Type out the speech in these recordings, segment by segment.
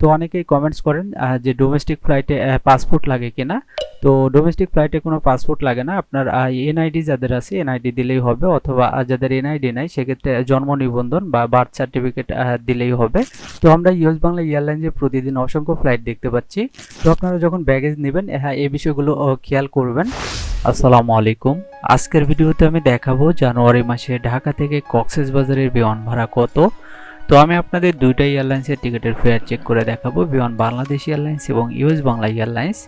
তো অনেকেই কমেন্টস করেন যে ডোমেস্টিক ফ্লাইটে পাসপোর্ট লাগে কিনা। তো ডোমেস্টিক ফ্লাইটে কোনো পাসপোর্ট লাগে না। আপনার এনআইডি যাদের আছে এনআইডি দিলেই হবে, অথবা যাদের এনআইডি নাই, সেক্ষেত্রে জন্ম নিবন্ধন বা বার্থ সার্টিফিকেট দিলেই হবে। তো আমরা ইউএস বাংলা এয়ারলাইন্সে প্রতিদিন অসংখ্য ফ্লাইট দেখতে পাচ্ছি। তো আপনারা যখন ব্যাগেজ নেবেন হ্যাঁ এই বিষয়গুলো খেয়াল করবেন। আসসালামু আলাইকুম। আজকের ভিডিওতে আমি দেখাবো জানুয়ারি মাসে ঢাকা থেকে কক্সেস বাজারের বিমান ভাড়া কত। তো আমি আপনাদের দুইটা এয়ারলাইন্সের টিকিটের ফেয়ার চেক করে দেখাবো বিমান বাংলাদেশ এয়ারলাইন্স এবং ইউএস বাংলা এয়ারলাইন্স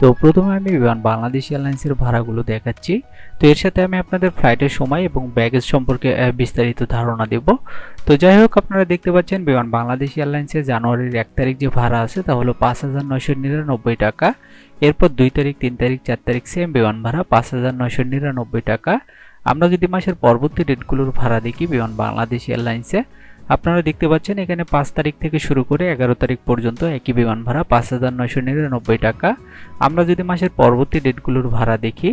তো প্রথমে আমি বিমান বাংলাদেশ এয়ারলাইন্সের ভাড়াগুলো দেখাচ্ছি। তো এর সাথে আমি আপনাদের ফ্লাইটের সময় এবং ব্যাগেজ সম্পর্কে বিস্তারিত ধারণা দেব। তো যাই হোক, আপনারা দেখতে পাচ্ছেন বিমান বাংলাদেশ এয়ারলাইন্সের জানুয়ারির এক তারিখ যে ভাড়া আছে তা হলো পাঁচ হাজার নয়শো নিরানব্বই টাকা। এরপর দুই তারিখ, তিন তারিখ, চার তারিখ সেম বিমান ভাড়া, পাঁচ হাজার নয়শো নিরানব্বই টাকা। আমরা যদি মাসের পরবর্তী ডেটগুলোর ভাড়া দেখি বিমান বাংলাদেশ এয়ারলাইন্সে আপনারা দেখতে পাচ্ছেন এখানে পাঁচ তারিখ থেকে শুরু করে এগারো তারিখ পর্যন্ত একই বিমান ভাড়া পাঁচ হাজার নয়শো নিরানব্বই টাকা। আমরা যদি মাসের পরবর্তী ডেটগুলোর ভাড়া দেখি,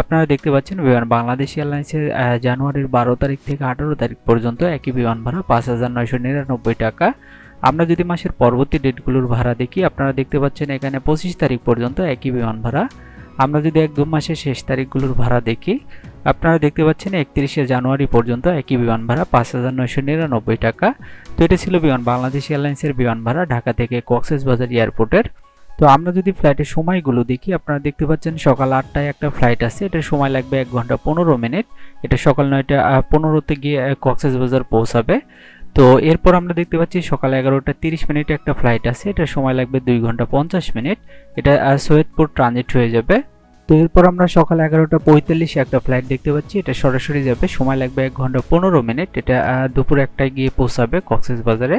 আপনারা দেখতে পাচ্ছেন বিমান বাংলাদেশ এয়ারলাইন্সের জানুয়ারির বারো তারিখ থেকে আঠারো তারিখ পর্যন্ত একই বিমান ভাড়া পাঁচ হাজার নয়শো নিরানব্বই টাকা। আমরা যদি মাসের পরবর্তী ডেটগুলোর ভাড়া দেখি, আপনারা দেখতে পাচ্ছেন এখানে পঁচিশ তারিখ পর্যন্ত একই বিমান ভাড়া আমরা যদি এক দু মাসের শেষ তারিখগুলোর ভাড়া দেখি, আপনারা দেখতে পাচ্ছেন একত্রিশে জানুয়ারি পর্যন্ত একই বিমান ভাড়া পাঁচ হাজার নয়শো নিরানব্বই টাকা। তো এটা ছিল বিমান, বাংলাদেশ এয়ারলাইন্সের বিমান ভাড়া ঢাকা থেকে কক্সেস বাজার এয়ারপোর্টের। তো আমরা যদি ফ্লাইটের সময়গুলো দেখি, আপনারা দেখতে পাচ্ছেন সকাল আটটায় একটা ফ্লাইট আছে, এটার সময় লাগবে এক ঘণ্টা পনেরো মিনিট। এটা সকাল নয়টা পনেরোতে গিয়ে কক্সেস বাজার পৌঁছাবে। তো এরপর আমরা দেখতে পাচ্ছি সকাল এগারোটা তিরিশ মিনিটে একটা ফ্লাইট আছে। এটার সময় লাগবে দুই ঘণ্টা পঞ্চাশ মিনিট। এটা সৈয়দপুর ট্রানজিট হয়ে যাবে। তো এরপর আমরা সকাল এগারোটা পঁয়তাল্লিশে একটা ফ্লাইট দেখতে পাচ্ছি। এটা সরাসরি যাবে, সময় লাগবে এক ঘণ্টা পনেরো মিনিট। এটা দুপুর একটায় গিয়ে পৌঁছাবে কক্সেস বাজারে।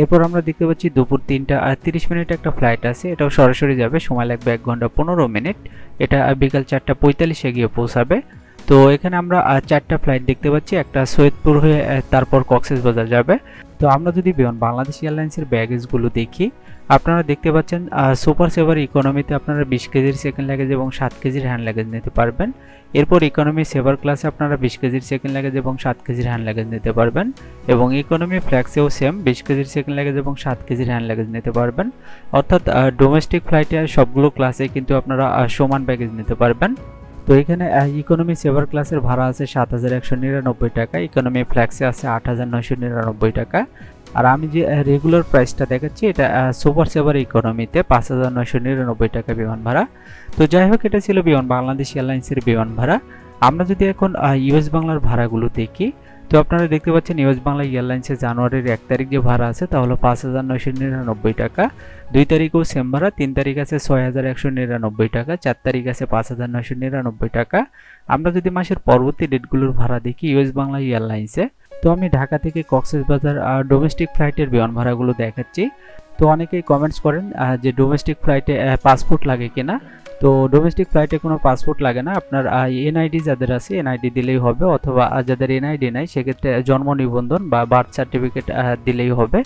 এরপর আমরা দেখতে পাচ্ছি দুপুর তিনটা আর তিরিশ মিনিট একটা ফ্লাইট আছে। এটাও সরাসরি যাবে, সময় লাগবে এক ঘণ্টা পনেরো মিনিট। এটা বিকাল চারটা পঁয়তাল্লিশে গিয়ে পৌঁছাবে। তো এখানে আমরা চারটা ফ্লাইট দেখতে পাচ্ছি। একটা সৈয়দপুর হয়ে তারপর কক্সেস বাজার যাবে। তো আমরা যদি বাংলাদেশ এয়ারলাইন্সের ব্যাগেজগুলো দেখি, আপনারা দেখতে পাচ্ছেন সুপার সেভার ইকোনমিতে আপনারা বিশ কেজির সেকেন্ড লাগেজ এবং সাত কেজির হ্যান্ড লাগেজ নিতে পারবেন। এরপর ইকোনমি সেভার ক্লাসে আপনারা বিশ কেজির সেকেন্ড লাগেজ এবং সাত কেজির হ্যান্ড লাগেজ নিতে পারবেন। এবং ইকোনমি ফ্ল্যাক্সেও সেম বিশ কেজির সেকেন্ড লাগেজ এবং সাত কেজির হ্যান্ড লাগেজ নিতে পারবেন। অর্থাৎ ডোমেস্টিক ফ্লাইটে সবগুলো ক্লাসে কিন্তু আপনারা সমান ব্যাগেজ নিতে পারবেন। তো এখানে ইকোনমি সেভার ক্লাসের ভাড়া আছে সাত হাজার একশো নিরানব্বই টাকা ইকোনমি ফ্ল্যাক্সে আছে আট হাজার নয়শো নিরানব্বই টাকা। আর আমি যে রেগুলার প্রাইসটা দেখাচ্ছি, এটা সুপার সেভার ইকোনমিতে পাঁচ হাজার নয়শো নিরানব্বই টাকা বিমান ভাড়া। তো যাই হোক, এটা ছিল বিমান, বাংলাদেশ এয়ারলাইন্সের বিমান ভাড়া। আমরা যদি এখন ইউএস বাংলার ভাড়াগুলো দেখি তো আপনারা দেখতে পাচ্ছেন ইউএস বাংলা এয়ারলাইন্সে জানুয়ারির এক তারিখ যে ভাড়া আছে, তা হলো পাঁচ হাজার নয়শো নিরানব্বই টাকা। দুই তারিখও সেম ভাড়া, তিন তারিখ আছে ছয় হাজার একশো নিরানব্বই টাকা, চার তারিখ আছে পাঁচ হাজার নয়শো নিরানব্বই টাকা। আমরা যদি মাসের পরবর্তী ডেটগুলোর ভাড়া দেখি ইউএস বাংলা এয়ারলাইন্সে, তো আমি ঢাকা থেকে কক্সেস বাজার ডোমেস্টিক ফ্লাইটের বিমান ভাড়াগুলো দেখাচ্ছি। তো অনেকেই কমেন্টস করেন যে ডোমেস্টিক ফ্লাইটে পাসপোর্ট লাগে কিনা। তো ডোমেস্টিক ফ্লাইটে কোনো পাসপোর্ট লাগে না। আপনার এনআইডি যাদের আছে এনআইডি দিলেই হবে অথবা যাদের এনআইডি নাই, সেক্ষেত্রে জন্ম নিবন্ধন বা বার্থ সার্টিফিকেট দিলেই হবে।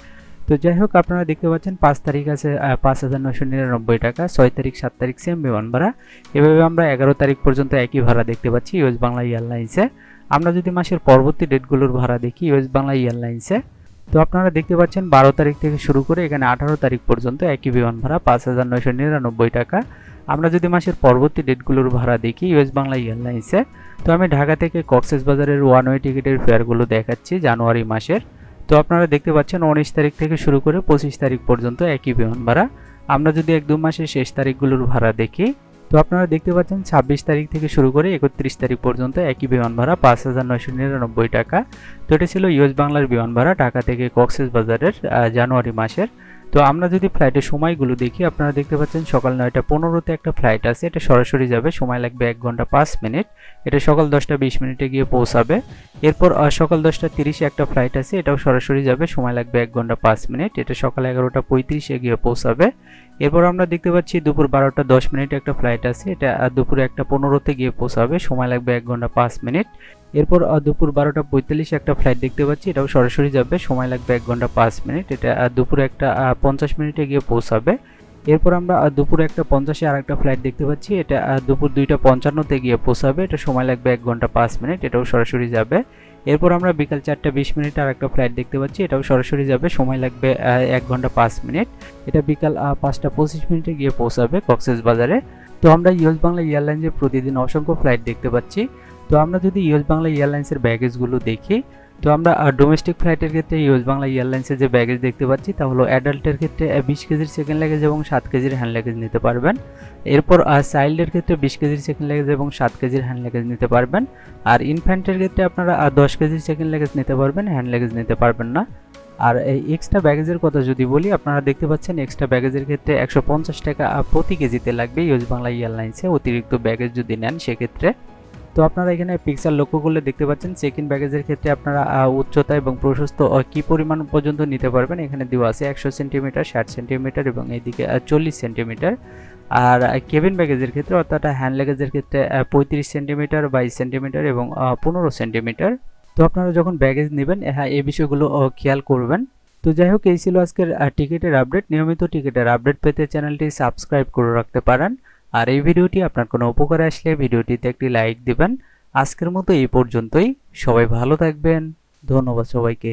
তো যাই হোক, আপনারা দেখতে পাচ্ছেন পাঁচ তারিখ আছে পাঁচ হাজার নশো নিরানব্বই টাকা, ছয় তারিখ, সাত তারিখ সেম বিমান ভাড়া এভাবে আমরা এগারো তারিখ পর্যন্ত একই ভাড়া দেখতে পাচ্ছি ইউএস বাংলা এয়ারলাইন্সে আমরা যদি মাসের পরবর্তী ডেটগুলোর ভাড়া দেখি ইউএস বাংলা এয়ারলাইন্সে তো আপনারা দেখতে পাচ্ছেন বারো তারিখ থেকে শুরু করে এখানে আঠারো তারিখ পর্যন্ত একই বিমান ভাড়া পাঁচ হাজার নয়শো নিরানব্বই টাকা। আমরা যদি মাসের পরবর্তী ডেটগুলোর ভাড়া দেখি ইউএস বাংলা এয়ারলাইন্সে, তো আমি ঢাকা থেকে কক্সেস বাজারের ওয়ান ওয়ে টিকিটের ফেয়ারগুলো দেখাচ্ছি জানুয়ারি মাসের। তো আপনারা দেখতে পাচ্ছেন উনিশ তারিখ থেকে শুরু করে পঁচিশ তারিখ পর্যন্ত একই বিমান ভাড়া। আমরা যদি এক দু মাসের শেষ তারিখগুলোর ভাড়া দেখি, তো আপনারা দেখতে পাচ্ছেন ছাব্বিশ তারিখ থেকে শুরু করে একত্রিশ তারিখ পর্যন্ত একই বিমান ভাড়া, পাঁচ হাজার নয়শো নিরানব্বই টাকা। তো এটা ছিল ইউএস বাংলার বিমান ভাড়া ঢাকা থেকে কক্সেস বাজারের জানুয়ারি মাসের। তো আমরা যদি ফ্লাইটের সময়গুলো দেখি, আপনারা দেখতে পাচ্ছেন সকাল নয়টা পনেরোতে একটা ফ্লাইট আছে। এটা সরাসরি যাবে, সময় লাগবে এক ঘণ্টা পাঁচ মিনিট। এটা সকাল দশটা বিশ মিনিটে গিয়ে পৌঁছাবে। এরপর সকাল দশটা তিরিশে একটা ফ্লাইট আছে, এটাও সরাসরি যাবে, সময় লাগবে এক ঘণ্টা পাঁচ মিনিট। এটা সকাল এগারোটা পঁয়ত্রিশে গিয়ে পৌঁছাবে। এরপর আমরা দেখতে পাচ্ছি দুপুর বারোটা দশ মিনিটে একটা ফ্লাইট আছে। এটা দুপুরে একটা পনেরোতে গিয়ে পৌঁছাবে, সময় লাগবে এক ঘণ্টা পাঁচ মিনিট। এরপর দুপুর বারোটা পঁয়তাল্লিশে একটা ফ্লাইট দেখতে পাচ্ছি। এটাও সরাসরি যাবে। সময় লাগবে এক ঘণ্টা পাঁচ মিনিট এটা দুপুরে একটা পঞ্চাশ মিনিটে গিয়ে পৌঁছাবে। এরপর আমরা দুপুরে একটা পঞ্চাশে আর একটা ফ্লাইট দেখতে পাচ্ছি। এটা দুপুর দুইটা পঞ্চান্নতে গিয়ে পৌঁছাবে। এটা সময় লাগবে এক ঘণ্টা পাঁচ মিনিট এটাও সরাসরি যাবে। এরপর আমরা বিকাল চারটা বিশ মিনিট আর একটা ফ্লাইট দেখতে পাচ্ছি। এটাও সরাসরি যাবে। সময় লাগবে এক ঘণ্টা পাঁচ মিনিট এটা বিকাল পাঁচটা পঁচিশ মিনিটে গিয়ে পৌঁছাবে কক্সেস বাজারে। তো আমরা ইউএস বাংলা এয়ারলাইন্সের প্রতিদিন অসংখ্য ফ্লাইট দেখতে পাচ্ছি। তো আমরা যদি ইউএস বাংলা এয়ারলাইন্সের ব্যাগেজগুলো দেখি, তো আমরা ডোমেস্টিক ফ্লাইটের ক্ষেত্রে ইউএস বাংলা এয়ারলাইন্সের যে ব্যাগেজ দেখতে পাচ্ছি, তা হলো অ্যাডাল্টের ক্ষেত্রে বিশ কেজির সেকেন্ড লাগেজ এবং সাত কেজির হ্যান্ড লাগেজ নিতে পারবেন। এরপর চাইল্ডের ক্ষেত্রে বিশ কেজির সেকেন্ড লাগেজ এবং সাত কেজির হ্যান্ড লাগেজ নিতে পারবেন। আর ইনফ্যান্টের ক্ষেত্রে আপনারা দশ কেজির সেকেন্ড লাগেজ নিতে পারবেন হ্যান্ড লাগেজ নিতে পারবেন না। আর এই এক্সট্রা ব্যাগেজের কথা যদি বলি, আপনারা দেখতে পাচ্ছেন এক্সট্রা ব্যাগেজের ক্ষেত্রে একশো পঞ্চাশ টাকা প্রতি কেজিতে লাগবে ইউএস বাংলা এয়ারলাইন্সে অতিরিক্ত ব্যাগেজ যদি নেন, সেক্ষেত্রে। তো আপনারা এখানে পিকচার লক্ষ্য করলে দেখতে পাচ্ছেন চেক ইন ব্যাগেজের ক্ষেত্রে আপনারা উচ্চতা এবং প্রশস্ত কি পরিমাণ পর্যন্ত নিতে পারবেন? এখানে দেওয়া আছে একশো সেন্টিমিটার ষাট সেন্টিমিটার এবং এইদিকে চল্লিশ সেন্টিমিটার আর কেবিন ব্যাগেজের ক্ষেত্রে অর্থাৎ হ্যান্ড লাগেজের ক্ষেত্রে পঁয়ত্রিশ সেন্টিমিটার বাইশ সেন্টিমিটার এবং পনেরো সেন্টিমিটার তো আপনারা যখন ব্যাগেজ নেবেন হ্যাঁ এই বিষয়গুলো খেয়াল করবেন। তো যাই হোক, এই ছিল আজকের টিকিটের আপডেট নিয়মিত টিকিটের আপডেট পেতে চ্যানেলটি সাবস্ক্রাইব করে রাখতে পারেন। আর এই ভিডিওটি আপনার কোনো উপকারে আসলে ভিডিওটিতে একটি লাইক দিবেন। আজকের মতো এই পর্যন্তই। সবাই ভালো থাকবেন। ধন্যবাদ সবাইকে।